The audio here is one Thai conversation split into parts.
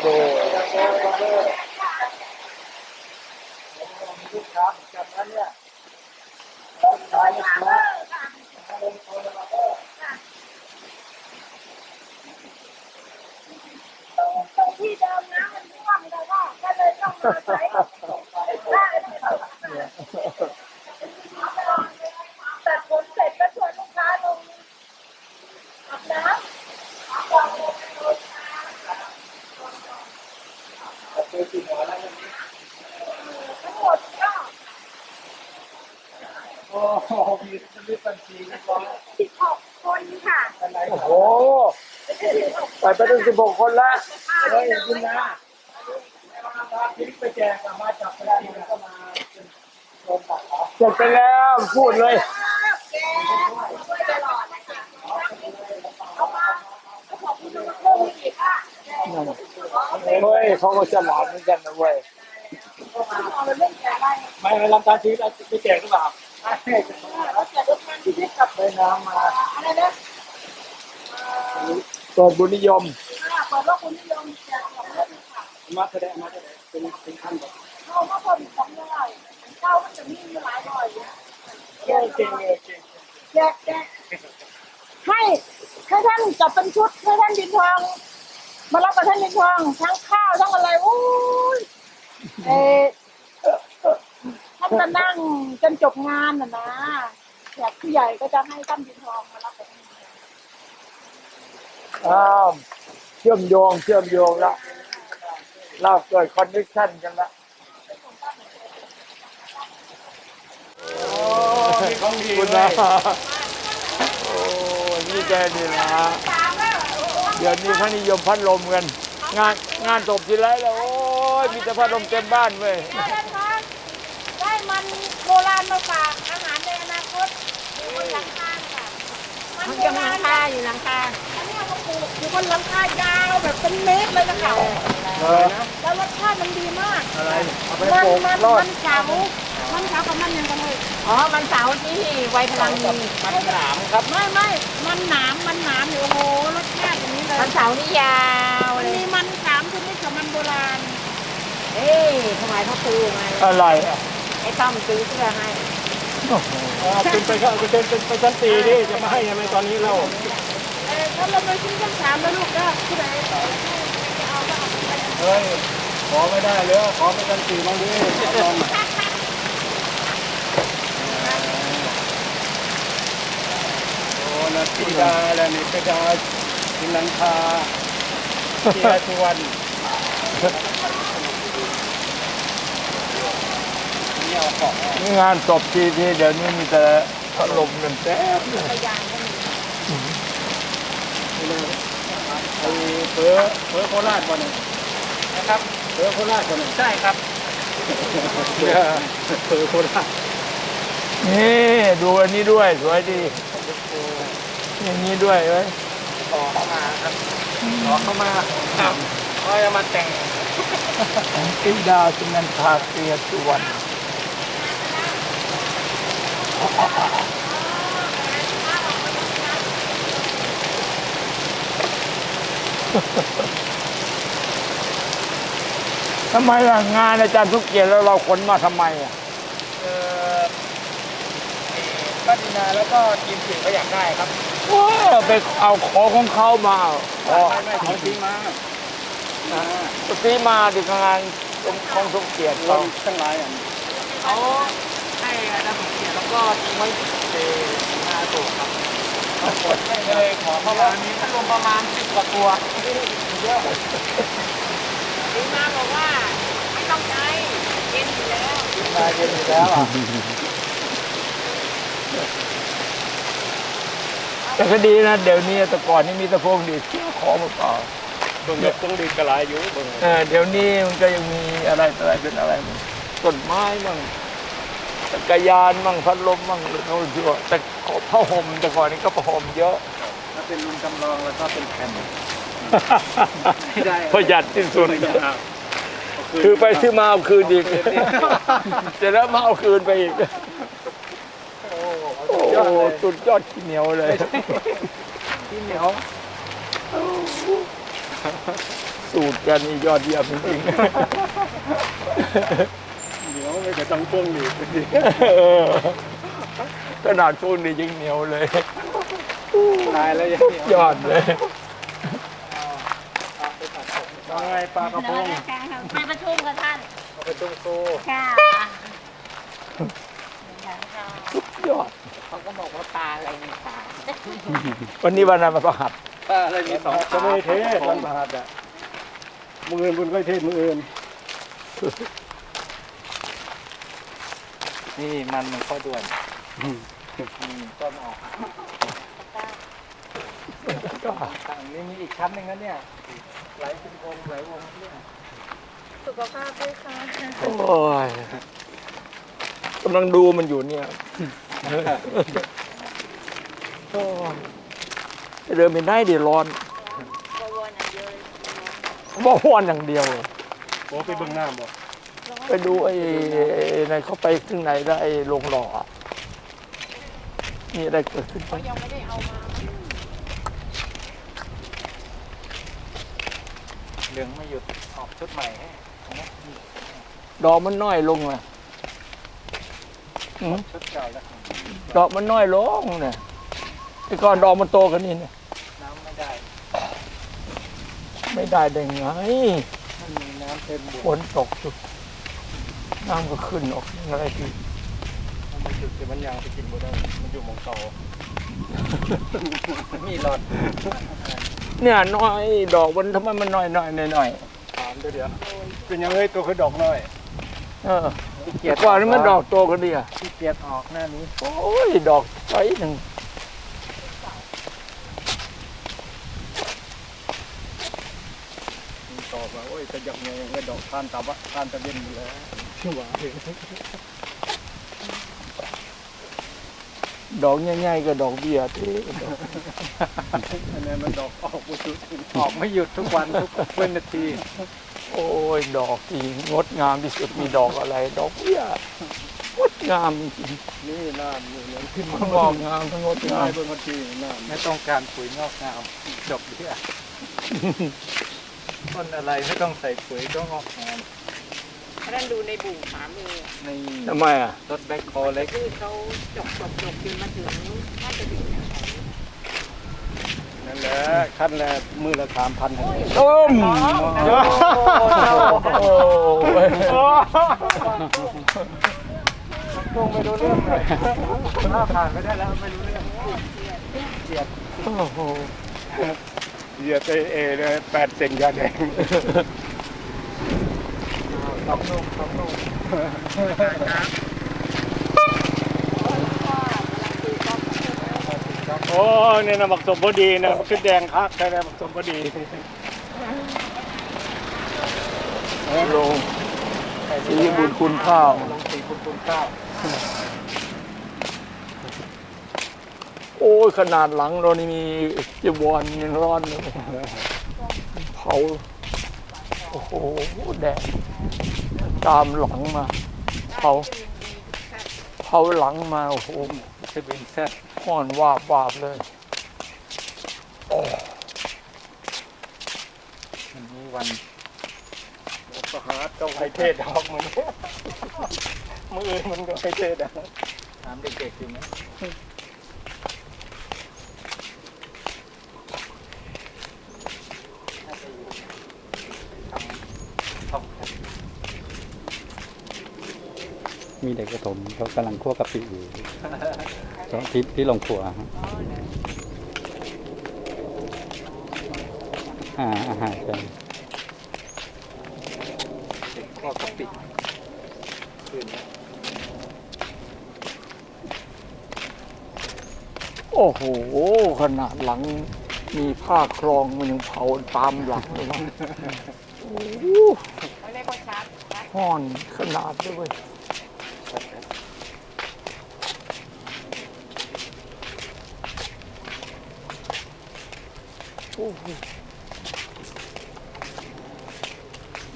โบลูกค้าเหมือนกันนเนี่ยขายลูกค้าตรงที่เดิมนะมันท่วมแต่ว่าก็เลยต้องมาใช้ตัดผมเสร็จก็ชวนลูกค้าลงอาบน้ำ เจอกี่หมอแล้ววันนี้ ทั้งหมดก็โอ้โหมีมีบัญชีเรียบร้อยสิบหกคนค่ะอะไรโอ้โหไปไปถึงสิบหกคนละเฮ้ยคุณนะตาทิ้งไปแจกสามารถจับไปได้มันก็มาเป็นโดนตัดเหรอเสร็จไปแล้วพูดเลย แกช่วยตลอดนะคะเอามาเขาบอกคุณจะมาเพิ่มอีกอะ เฮ้ยเขาก็ฉลาดเหมือนกันนะเว้ยเอาไปเล่นแกได้ไม่ไม่ลำตาทิ้งแล้วไปแจกหรือเปล่าใช่แล้วแกรถงานที่ได้กลับไปน้ำมาอะไรนะเปิดบุญนิยมอ่าเปิดว่าคุณนิยมแจกของเล่นค่ะมาแสดงมาแสดงเป็นเป็นขั้นแบบเข้ามาพอมีของเท่าไหร่เก้ามันจะมีหลายหน่อยเก่งเก่งเลยเก่งแจกแจกให้ให้ท่านจับเป็นชุดให้ท่านดินทอง มารับกับท่านดินทองทั้งข้าวทั้งอะไรโอ้ยเออท่านจะนั่งจนจบงานน่ะนะแขกผู้ใหญ่ก็จะให้ท่านดินทองมารับกับท่านดินทองอ้าวเชื่อมโยงเชื่อมโยงละเราเกิดคอนเนคชั่นกันละโอ้มีของดีคุณเลนะยโอ้นี่แกนี่นะ เดี๋ยวนี้เขานิยมพัดลมกัน งานงานจบทีไรแล้วโอ้ยมีแต่พัดลมเต็มบ้านเว้ยได้มันโบราณมาฝากอาหารในอนาคตอยู่บนหลังคาค่ะมันโบราณคาอยู่หลังคาอันนี้เอามาปลูกอยู่บนหลังคายาวแบบเป็นเมตรเลยนะคะเออแล้วรสชาติมันดีมาก อะไรเอาไปมันโปะมันรอดมันเสามันเสากับมันยังกันเลย อ๋อมันเสาร์ที่ไวพลังมีมันหนามครับ ไม่ไม่มันหนามมันหนามอยู่โอ้โหรสชาติอย่างนี้เลยมันเสาร์นี่ยาวมันเลยมีมันสามชนิดกับมันโบราณเอ้ยถวายพระครูไงอะไรอะไอ้ต้อมซื้อเสื้อให้เอาเป็นไปก็เป็นเป็นไปชั้นตีดิจะมาให้ยังไงตอนนี้เราเออถ้าเราไปซื้อชั้นสามแล้วลูกก็ที่ไหนจะเอาก็เอาไปเฮ้ยขอไม่ได้เลยขอไปชั้นตีบ้างดิลองโอ้ นาทีดาแล้วนี่ก็ดาสิลังคาเจียสุวรรณนี่งนี่งานจบทีทีเดี๋ยวนี้มีแต่พัดลมกันแท้เลยไอ้เผือเผือโคราชวันนึงนะครับเผือโคราชวันนึงใช่ครับเนี่ยเผือโคราชนี่ดูอันนี้ด้วยสวยดี อย่างนี้ด้วยเว้ยต่อเข้ามาครับต่อเข้ามาครับก็จะมาแต่งของติดาสุนันทาเตียสุวรรณทำไมล่ะงานอาจารย์ทุกเกียรติแล้วเราขนมาทำไมอะเอ่อบ้านดินาแล้วก็ทีมสื่อก็อยากได้ครับ ว้าไปเอาของของเขามาขอไม่ไม่ขาทิ้งมาซื้อมาถึงานของทุกเกียรติเขาทั้งหลายอะเขาให้อาจารย์สมเกียรติแล้วก็ทิ้งไว้เอ่อหน้าตัวครับเขากดให้เลยขอเข้ามามีพัดลมประมาณสิบกว่าตัวทิ้งมาบอกว่าไม่ต้องใช้เย็นอยู่แล้วมาเย็นอยู่แล้วอะ แต่ก็ดีนะ เดี๋ยวนี้แต่ก่อนนี่มีแตะพวงดีดเที่ยวขอมาเปล่าต้นยกต้องดีกระไรอยู่เบิ่งเออเดี๋ยวนี้มันก็ยังมีอะไรต่ออะไรเป็นอะไรมั่งต้นไม้มั่งจักรยานมั่งพัดลมมั่งเขาชื่อว่าแต่ผ้าห่มแต่ก่อนนี้ก็ผ้าห่มเยอะ ถ้าเป็นรุ่นจำลองแล้วก็เป็นแผ่นประหยัดที่สุดคือไปซื้อมาเอาคืนอีกเสร็จแล้วมาเอาคืนไปอีกโอ้ โอ้โหสุดยอดขี้เหนียวเลยที่เหนียวสูตรแกนี่ยอดเยี่ยมจริงเดี๋ยวไม่กระต้องพ่วงหลีกไปดิๆเออขนาดช่วงนี้ยังเหนียวเลยตายแล้วยังยอดเลยว่าไงปลากระพงไปประชุมกับท่านเอาไปต้มโซค่ะ ยอด เขาก็บอกว่าปลาอะไรมีปลาวันนี้วันอะไรมาประหัดปลาอะไรมีสองจะไม่เทศวันพฤหัสอะมืออื่นบุญก็เทศมืออื่นนี่มันมันข้อด่วนต้นออกต่างนี่มีอีกชั้นหนึ่งนะเนี่ยไหลเป็นวงไหลวงเนี่ยสุขภาพด้วยค่ะโอ้ยกำลังดูมันอยู่เนี่ยโอ้ยจะ เดินไปไหนเดี๋ยวร้อนบวรอย่างเดียวเลยบ่วนอย่างเดียว โอ้ไปเบิ่งน้ำบ่ไปดูไอ้ในเข้าไปข้างในแล้วไอ้โรงหล่ออะมีอะไรเกิดขึ้นไหมยังไม่ได้เอามาเหลืองไม่หยุดออกชุดใหม่ให้ดอกมันน้อยลงอะอืม ชุดเก่าแล้วดอกมันน้อยลงเนี่ยแต่ก่อนดอกมันโตกันนี่เนี่ยน้ำไม่ได้ไม่ได้ได้ไงมันมีน้ำเต็มบุฝนตกจุดน้ำก็ขึ้นออกอะไรทีมันไม่หยุดแต่มันยังไปกินบ่ได้มันอยู่หมองเก่ามีหลอดเนี่ยน้อยดอกมันทำไมมันน้อยน้อยน้อยน้อยถามด้วยเดี๋ยวเป็นยังไงตัวคือดอกน้อย เออ แต่ก่อนนี่มันดอกโตกันดีอะขี้เกียจออกหน้านี้ โอ้ย ดอกไซส์หนึ่งต่อมาโอ้ยจะยังไงยังไงดอกทานตะวะทานตะเย็นอยู่แล้วชื่อว่า ดอกใหญ่ๆก็ดอกเบี้ยที่อันนี้มันดอกออกบุสุดออกไม่หยุดทุกวันทุกเว้นนาที โอ้ยดอกที่งดงามที่สุดมีดอกอะไร ดอกเบี้ยงดงามจริงนี่น้ำนี่เหลืองขึ้นๆทั้งงอกงามทั้งงดงาง่ายมบนวันที่น้ำไม่ต้องการปุ๋ยงอกงามจบเรื่องต้นอะไรไม่ต้องใส่ปุ๋ยก็งอกงาม ท่านดูในบุ่งสามีในทำไมอะ รถแบ็คโฮเล็กคือเขาจบจบจบจนมาถึงน่าจะถึงนั่นแหละขั้นแรกมือละสามพันต้มโอ้ยคงไม่รู้เรื่องเลยถ้าผ่านไม่ได้แล้วไม่รู้เรื่องโอ้โหเหยียดเอเอเลยแปดเซนยาแดง สองลูกสองลูกโอ้เนี่ยนะบักสมพอดีนะชุดแดงคักใช่ไหมบักสมพอดีลงสีบุญคุณข้าวสีบุญคุณข้าว โอ้ยขนาดหลังเรานี่มีจีวรยังร้อนเลยเผา โอ้โห แดดตามหลังมา เผา เผาหลังมา โอ้โหเซเว่นแซ่บห้อนวาบวาบเลยวันนี้วันประหารต้องให้เทศดอกมันมืออื่นมันก็ให้เทศดอกถามเด็กๆอยู่ไหม มีเด็กประถมเขากำลังคั่วกะปิอยู่ตอนที่ที่ลงครัวฮะอ่าอาหารกันเด็กข้อกะปิคืนนะโอ้โห ขนาดหลังมีผ้าคลองมันยังเผาตามหลังเลยนะโอ้โหไม่ได้ก็ชัดห้อนขนาดด้วยเวยโอ้โห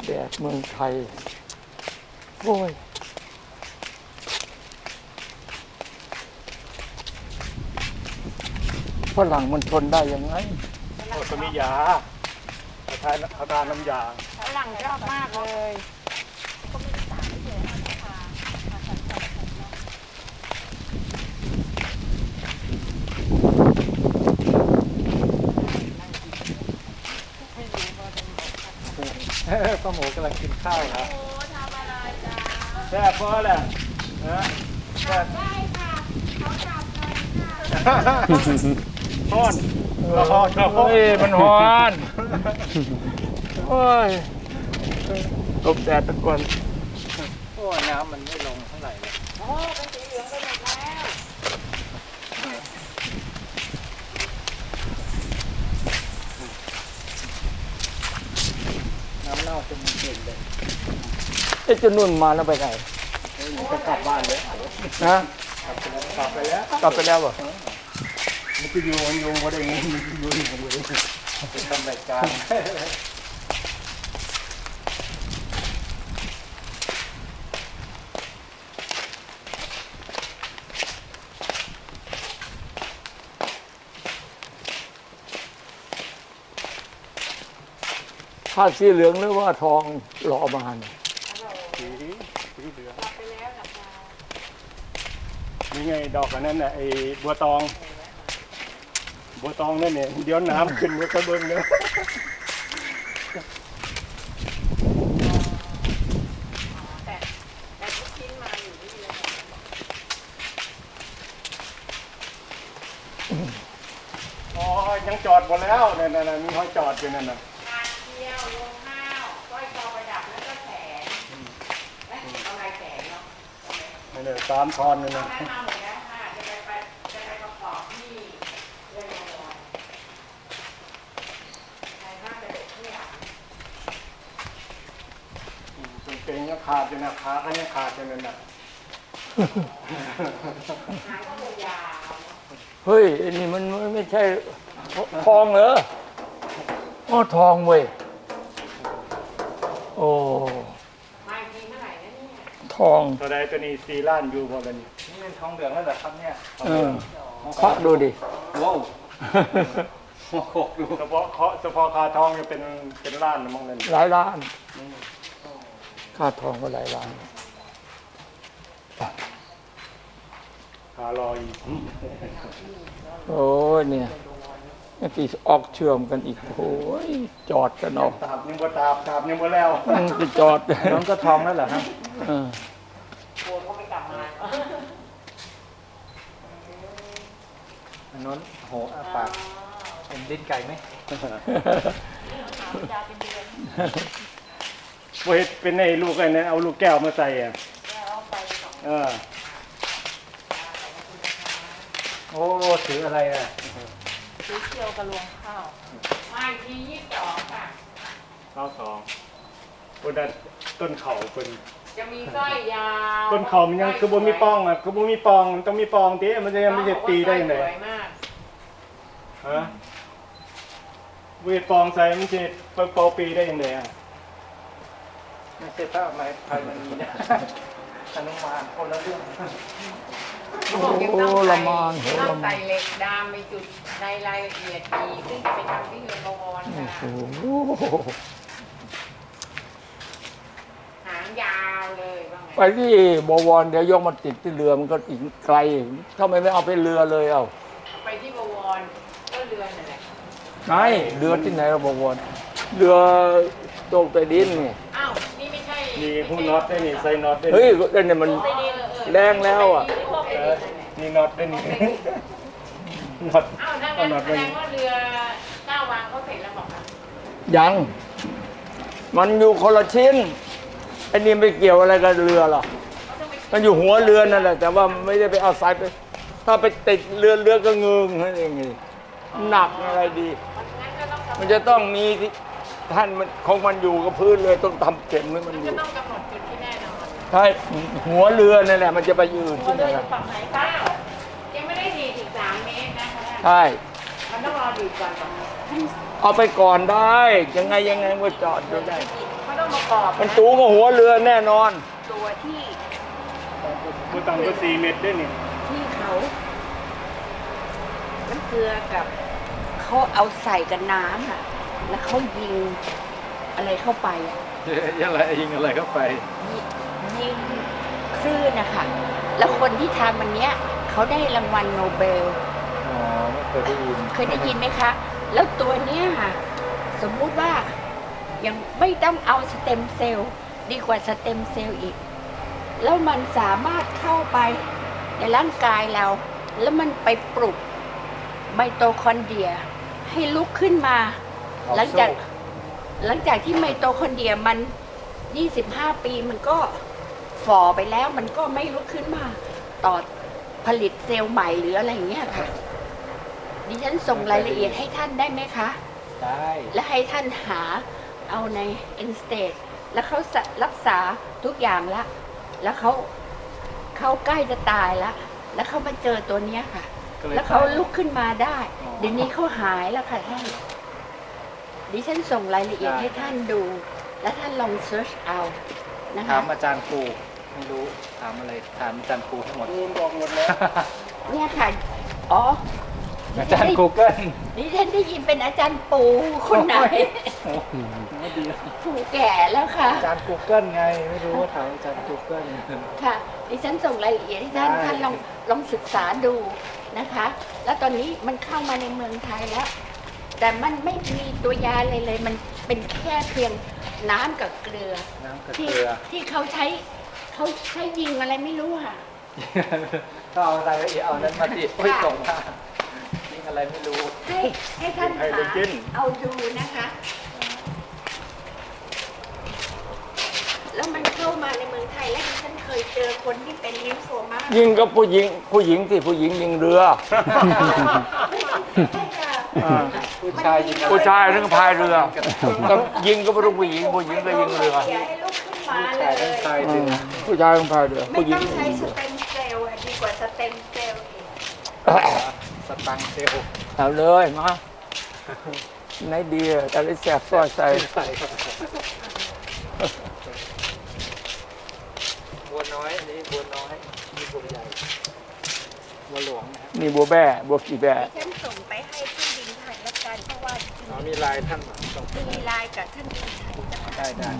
แดดเมืองไทย โอ้ยฝรั่งมันทนได้ยังไงโอ้ตัวนี้ยาเขาทานเขาทานน้ำยา ฝรั่งชอบมากเลย ป้าหมูกำลังกินข้าวครับแซ่บเพราะแหละนะแซ่บทอดทอดทอดเฮ้ยมันฮ้อนโอ้ยตบแดดตะกอนโอ้น้ำมันไม่ลงเท่าไหร่เลยน้ำเน่าจนมันเกล็ดเลยไอ้เจะนุ่นมาแล้วไปไหนจะกลับบ้านเลยนะกลับไปแล้วกลับไปแล้วเหรอมันจะอยู่มันอยู่บ่ได้เงินมันจะอยู่นี่มันอยู่เป็นทำรายการ ผ้าสีเหลืองหรือว่าทองรอมาเนี่ยสีสีเหลืองนี่ไงดอกอันนั้นน่ะไอ้บัวตอง บัวตองนั่นเนี่ยเดี๋ยวน้ำขึ้นมันก็เบิ่งเนาะอ๋อยังจอดหมดแล้วนั่นน่ะมีห้อยจอดอยู่นั่นน่ะ ไปจะไปประกอบที่เรื่องงานในหน้าจะเด็กที่อยากกางเกงก็ขาดอยู่นะขาก็ยังขาดอยู่นั่นน่ะงานก็เลยยาวเฮ้ยไอ้นี่มันไม่ใช่ทองเหรออ๋อทองเว้ยโอ้ ทอง ตัวใดตัวนี้สี่ล้านอยู่พอกันนี่นี่เป็นทองเหลืองแล้วเหรอครับเนี่ยเออเคาะดูดิว้าวโอ้โหดูเฉพาะเคาะเฉพาะคาทองจะเป็นเป็นล้านนะมองนั่นหลายล้านค่าทองก็หลายล้านคารออีกโอ้ยเนี่ย นี่ปีออกเชื่อมกันอีกโอ้ยจอดกันเอาตาบยังบ่ตาบตาบยังบ่แล้วอืมจะจอดน้องก็ทองแล้วเหรอครับเออโอนก็ไม่กลับมาอันนั้นโหอาปากเป็นดิ้นไก่ไหมยาวเป็นเดือนบ่เฮ็ดเป็นไอ้ลูกไอ้นั่นเอาลูกแก้วมาใส่อะแล้วเอาไปสองเออโอ้ถืออะไรอะ ซื้อเที่ยวกับรวงข้าวมาอีกทียี่สิบสองค่ะ ข้าวสองคนนั้นต้นเขาเพิ่นจะมีสร้อยยาวต้นเขามันยังคือบ่มีป้องอะคือบ่มีปองมันต้องมีปองติมันจะยังไม่จะตีได้ยังไงสวยมากฮะเวทปองใส่มันจะเปิดเป่าปีได้ยังไงอะไม่ใช่พระไม้ไทยมันมีนะอนุมานคนละเรื่องเขา บอกยังต้องโอ้ใส่ละมานโหต้ละองมานใส่เหล็กดามไปจุดในรายละเอียดดีซึ่งจะไปทำที่เงินบวรค่ะ โอ้โหหางยาวเลยว่าไงไปที่บวรเดี๋ยวยกมาติดที่เรือมันก็อีกไกลทำไมไม่เอาไปเรือเลยเอ้าไปที่บวรก็เรือนนั่นแหละไงเรือที่ไหนเราบวรเรือตกใต้ดินนี่อ้าวนี่ไม่ใช่มีหูน็อตได้นี่ใส่น็อตได้เฮ้ยเรื่องนี้มันใต้ดินเออแรงแล้วอะ วกเอใต้อดินนั่นแหละนี่น็อตได้นี่ น็อต อ้าวถ้าเอางั้นน็อตแสไว้ดนี่งว่าเรือเก้าวางเขาเสร็จแล้วบอกค่ะยัง มันอยู่คนละชิ้นไอ้นี่ไม่เกี่ยวอะไรกับเรือหรอก เขาต้องไปมันอยู่หัวเรือนั่นแหละ แต่ว่าไม่ได้ไปเอาสายไป ถ้าไปติดเรือเรือก็เงืงนั่นเองไงหนักอะไรดี งั้นก็ต้องกำหมันจะต้องมีที่ท่านมันของมันอยู่กับพื้นเลยต้องทำเข็มให้มันอจะยู่ ต้องกำหนดจุดที่แน่นอน ใช่หัวเรือนั่นแหละมันจะไปยืนหัวที่ไหนเรืออล่ะยู่ฝั่งไหนเก้ายังไม่ได้ดีถึงสามเมตรนะคะใช่มันต้องรอดีดก่อนก่อนเอาไปก่อนได้ ยังไงยังไงก็จอดดูได้เขาต้องประกอบมันสูงกว่าหัวเรือแน่นอน ตัวที่บ่ต่ำกว่า4เมตรได้นี่ที่เขาน้ำเกลือกับเขาเอาใส่กับน้ำอะ แล้วเขายิงอะไรเข้าไปอะยังอะไรยิงอะไรเข้าไป ยิยิง คลื่นนะคะแล้วคนที่ทำมันเนี้ยเขาได้รางวัลโนเบล อ๋อไม่เคยได้ยินเคยได้ยินไหมคะ แล้วตัวเนี้ยค่ะ สมมุติว่ายังไม่ต้องเอาสเต็มเซลล์ดีกว่าสเต็มเซลล์อีก แล้วมันสามารถเข้าไปในร่างกายเรา แล้วมันไปปลุกไมโตคอนเดรีย ให้ลุกขึ้นมา หลังจากหลังจากที่ไมโตคอนเดรียมัน 25 ปีมันก็ ฝ่อไปแล้วมันก็ไม่ลุกขึ้นมาต่อผลิตเซลล์ใหม่หรืออะไรอย่างเงี้ยค่ะ ดิฉันส่งรายละเอียดให้ท่านได้ไหมคะ ได้ และให้ท่านหาเอาใน e n s t a t e แล้วเขาสะรักษาทุกอย่างละ แล้วเขาเขาใกล้จะตายละ แล้วเขามาเจอตัวเนี้ยค่ะ ก็เลยแล้วเขาลุกขึ้นมาได้ อ๋อ เดี๋ยวนี้เขาหายแล้วค่ะท่าน ดิฉันส่งรายละเอียดได้ให้ท่านดู และท่านลองเซิร์ชเอานะถาคะมอาจารย์ครู ไม่รู้ถามอะไรถามอาจารย์ครูให้หมดรูนบอกหมดแล้วเนี่ยค่ะ อ๋อ อาจารย์ Google ดิฉันได้ยินเป็นอาจารย์ปูคนไหนไม่ดีผู้แก่แล้วค่ะ อาจารย์ Google ไง ไม่รู้ว่าถามอาจารย์ Google ค่ะ ดิฉันส่งรายละเอียดให้ท่านได้ ท่านลองลองศึกษาดูนะคะ แล้วตอนนี้มันเข้ามาในเมืองไทยแล้ว แต่มันไม่มีตัวยาเลยเลย มันเป็นแค่เพียงน้ำกับเกลือน้ำกับที่เกลือที่เขาใช้ เขาใช้ยิงอะไรไม่รู้ค่ะ ก็เอารายละเอียดเอานั้นมาติโอ้ยส่งมายิงอะไรไม่รู้ ให้ให้ท่านให้หาไปกินเอาดูนะคะ แล้วมันเข้ามาในเมืองไทยและดิฉันเคยเจอคนที่เป็นลิมโฟมายิงกับผู้หญิง ผู้หญิงที่ผู้หญิงยิงเรือใช่ค่ะผู้ชายยิงอะไรผู้ชายเรื่องพายเรือก็ยิงก็ไม่รู้ผู้หญิงผู้หญิงก็ยิงเรืออย่าให้ลุกขึ้น มาผู้เลชายทั้งยชายอืดึมงผู้ชายต้องพายเรือไม่ผู้หญิต้งองใช้สเต็มเซลล์อะดีกว่าสเต็มเซลล์อีกสตังค์เซลล์เอาเลยมาไหนดีอะแต่ได้แสบซอยใส่ใส่บัวน้อยอันนี้บัวน้อยนี่บัวใหญ่บัวหลวงนะครับนี่บัวแบ่บัวกี่แบ่ฉันส่งไปให้ท่านดินไทยละกันเพราะว่าจริงอ๋อมีลายท่านมาส่งๆมีไลายกับท่านดินไทยนะคะได้ได้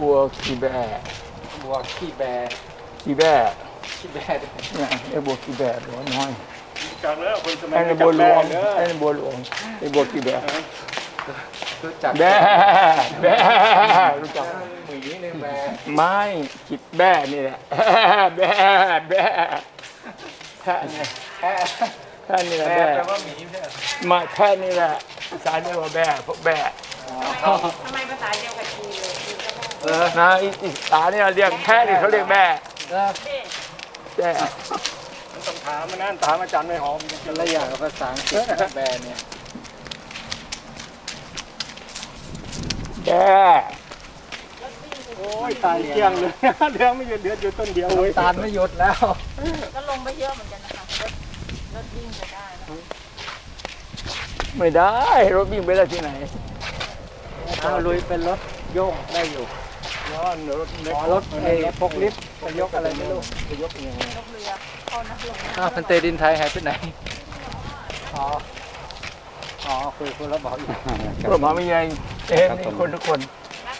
บัวกี่แบ่บัวขี้แบร์กี่แบ่ขี้แบร์ด้วยเนี่ยไอ้บัวกี่แบ่บัวน้อยจากแล้วคนสมัยไอ้นี้บัวหลวงเนไอ้อะบัวหลวงไอ้บัวกี่แบ่รู้จักแบ่แบ่รู้จักหมีหนึ่งแบร์ไม่คิดแบ่นี่แหละแบ่แบ่แค่นี่แค่แค่นี่แหละแบแบ่ร์แปลว่าหมีใช่ไหมมาแค่นี้แหละภาษาเรียกว่าแบ่พวกแบ่ทำไมภาษาเดียวกับจีนเลยจีนก็ได้เออ นะอีอีสานเนี่ยเรียกแค่นี่เขาเรียกแบ่แล้วแบ่มันต้องถามมันนั่นถามอาจารย์ไม่หอมมันจะละอย่างกับภาษาอังกฤษนะแบร์เนี่ยแบ่โอ้ยตายเกลี้ยงเลยเดืองไม่หยุดเดือดอยู่ต้นเดียวเว้ยตาลไม่หยุดแล้ว ก็ลงไปเยอะเหมือนกันนะคะรถรถวิ่งไปได้นะไม่ได้รถวิ่งไปได้ที่ไหนเอาลุยเป็นรถโยกได้อยู่ ย้อนรถเล็กอ๋อรถเอพกลิฟต์จะยกอะไรไม่รู้จะยกยังไงรถเรือเข้านะลงอ้าวพันเตดินไทยหายไปไหนอ๋ออ๋อคุยคนละบอกอยู่รถมาไม่ใหญ่เอ็นนี่คนทุกคน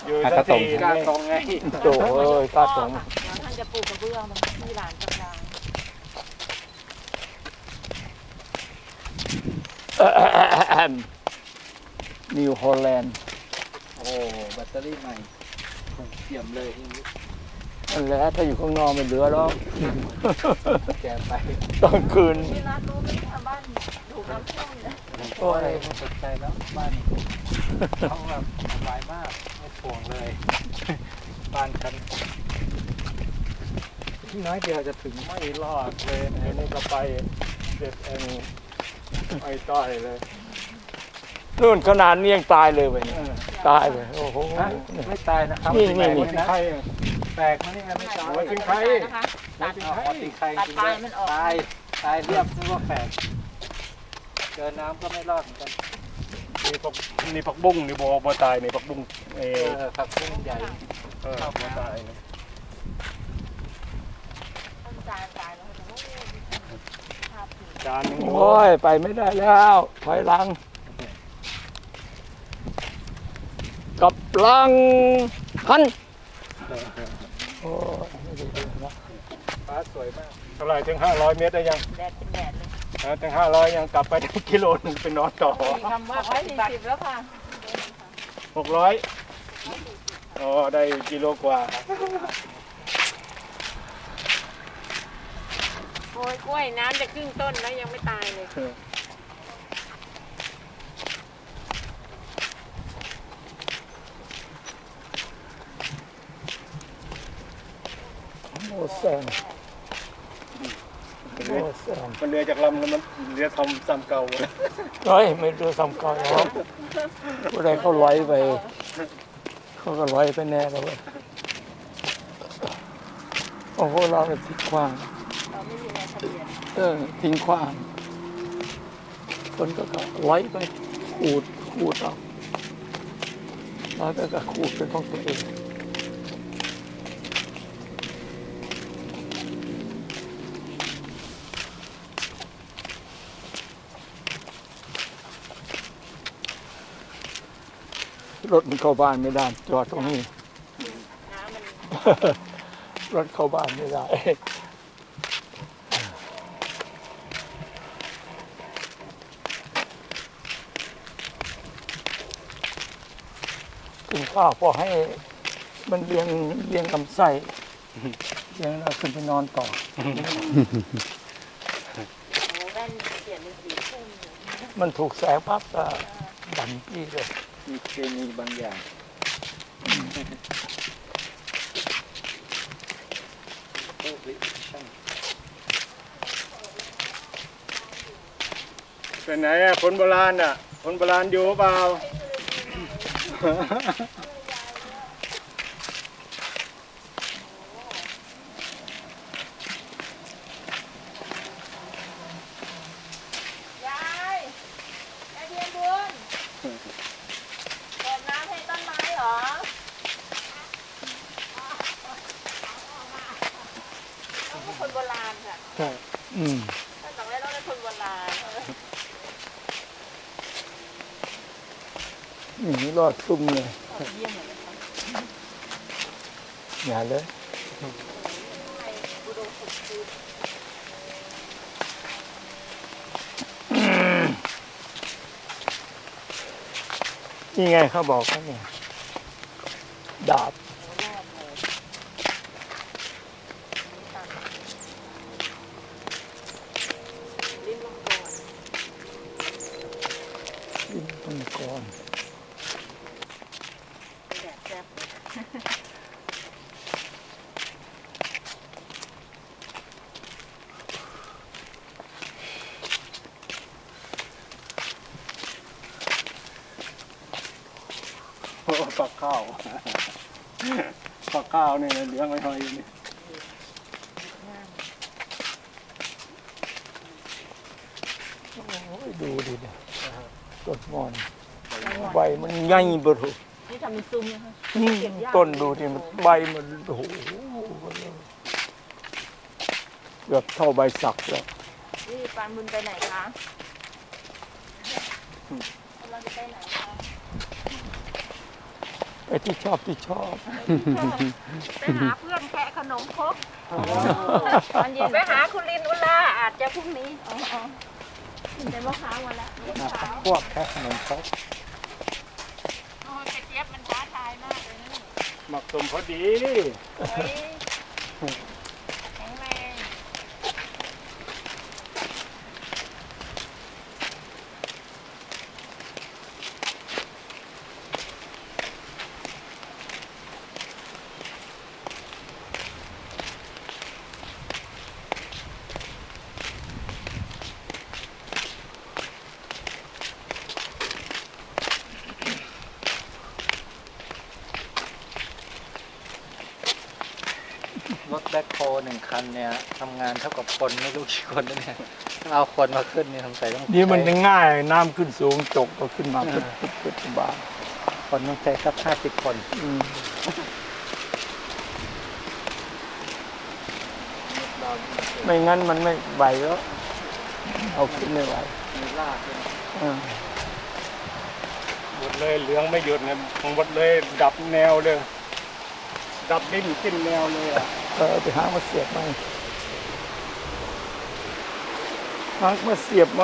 อยู่สักทีกล้ารตรงไงโตเอ้ยกล้าสงเดี๋ยวท่านจะปลูกกระเบื้องตรงที่ลานกลางนิวฮอลแลนด์โอ้แบตเตอรี่ใหม่ เยี่ยมเลยนั่นแหละถ้าอยู่ข้างนอกไม่เหลือหรอกแกไปตอนคืนที่ร้านรู้ไหมคะบ้านถูกน้ำท่วมเลยโอ้ยผมสนใจแล้วบ้านเขาแบบสบายมากไม่ถ่วงเลยบ้านกันน้อยเดียวจะถึงไม่รอดเลยไอ้นี่ก็ไปเด็ดเองไอ้ต้อยเลย นู่นขนาดนี้ยังตายเลยเว้ยเนี่ยตายเลยโอ้โห ฮะไม่ตายนะครับนี่นี่แปลกนี่นะใครแปลกนะนี่ไม่ตายหัวถึงใครนะคะตัดออกติใครตัดจริงปลาด้วยยมันออกตายตายเรียบนึกว่าแปลกเจอน้ำก็ไม่รอดเหมือนกันนี่ปักนี่ปักบุ้งนี่บัวบัวตายนี่ปักบุ้งเอเอออผักบุ้งใหญ่เออบัวตายนี่ต้นจานตายแล้วแต่ว่าภาพผิดจานหนึงโอ้ยไปไม่ได้แล้วถอยหลัง กับลังหันโอ้ยไม่ได้ดูนะฟ้าสวยมากเท่าไหร่ถึงห้าร้อยเมตรได้ยังแดดเป็นแดดเลยนะถึงห้าร้อยยังกลับไปได้กิโลหนึงไปนอนต่อคำว่าร้อยสี่สิบแล้วค่ะหกร้อยอ๋อได้กิโลกว่า โอ้ยกล้วยน้ำจะครึ่งต้นแล้วยังไม่ตายเลย แซงโอ้แซงมันเรือจากลำแล้วมันเรือทำซ้ำเก่าหมดเฮ้ยไม่ดูสำคัญหรอกผู้ใดเขาไหลไป เขาก็ไหลไปแน่แล้วเว้ยโอ้โหเราเนี่ยทิ้งขว้างเออทิ้งขว้างคนก็ก็ไหลไปขูดขูดเอาแล้วก็ก็ขูดเป็นของตัวเอง รถมันเข้าบ้านไม่ได้ จอดตรงนี้ รถเข้าบ้านไม่ได้ กินข้าวพอให้มันเลี้ยงเลี้ยงลำไส้เลี้ยงแล้วขึ้นไปนอนต่อ มันถูกแสงปั๊บก็ดันที่เลย มีเคมีบางอย่าง เป็นไหนอะคนโบราณอะคนโบราณอยู่เปล่า ยายยายเพียนบุญเปิดน้ำให้ต้นไม้เหรอต้องเป็นคนโบราณค่ะ อืม ถ้าต้องได้ต้องเป็นคนโบราณ หนีรอดซุ่มเลยอย่าเลยนี่ไงเขาบอกว่าเนี่ยดาบ ลิ้นมังกรโอ้ ปักข้าวปักข้าวนี่เลี้ยงไว้ให้อยู่นี่โอ้ยดูดิเนี่ยต้นมอนใบมันใหญ่เบอร์นี่ทำเป็นซุ้มนะคะอืมต้นดูดิมันใบมันโอ้โหเกือบเท่าใบสักแล้วนี่ปานบุญไปไหนคะเราจะไปไหนคะ ไอ้ที่ชอบที่ชอบ ไปหาเพื่อนแคะขนมครกตอนเย็นไปหาคุณลินอุลาอาจจะพรุ่งนี้อ๋ออ๋อเดี๋ยวมะพร้าวมาแล้วมะพร้าวพวกแค่ขนมครกโอ้ยกระเจี๊ยบมันท้าทายมากเลยนะหมักสมพอดี เฮ้ยแข็งแรง รถแบ็ คโฮหนึ่งคันเนี่ยทำงานเท่ากับคนไม่รู้กี่คนนะเนี่ยต้องเอาคนมาขึ้นนี่สงสัยต้องนี่มันใช้ง่ายน้ำขึ้นสูงจกก็ขึ้นมาปึ๊บปึ๊บปึ๊บสบายคนต้องใช้สักห้าสิบคนอืมไม่งั้นมันไม่ไหวแล้ว เอาขึ้นไม่ไหวมีลากด้วยอ่าบนเลยเหลืองไม่หยุดเนี่ยหมดเลยดับแนวเลย ดับดิ้นขึ้นแนวเลยอะ เออไปหามาเสียบไหมหามาเสียบไหม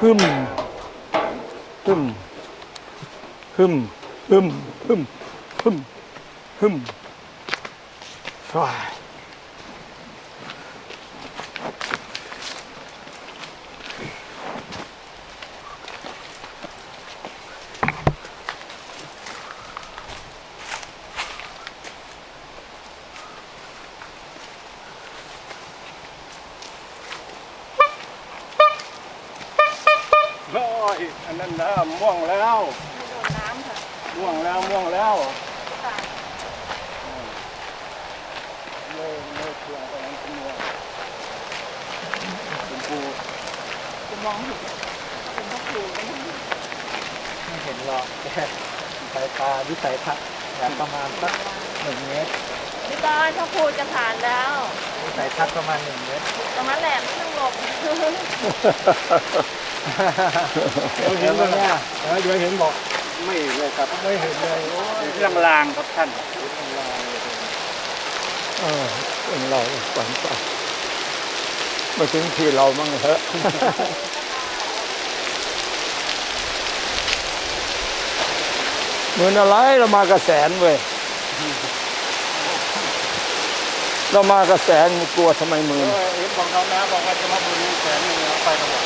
ฮึมฮึมฮึมฮึมฮึมฮึมฮึมว้าย โอ้ยอันนั้นนะม่วงแล้วม่วงแล้วม่วงแล้วเลิกเลิกเครื่องไปนั้นเป็นม่วงเป็นปู ไม่เห็นหรอกแค่สายตาวิสัยทัศน์แบบประมาณสักหนึ่งเมตรพี่บอยพ่อครูจะผ่านแล้ววิสัยทัศน์ประมาณหนึ่งเมตรตรงนั้นแหละไม่ต้องหลบเดี๋ยวเห็นแล้วเนี่ยเดี๋ยวเห็นบอกไม่เลยครับไม่เห็นเลยเรื่องลางครับท่านเออเป็นเราฝันไปมาถึงที่เรามั่งเถอะ เหมือนอะไรเรามากระแสนเว้ยเรามากระแสนกลัวทำไมมือ เห็นบอกน้องนะบอกว่าจะมาบุญแสนหนึงเอาไปแล้วบอก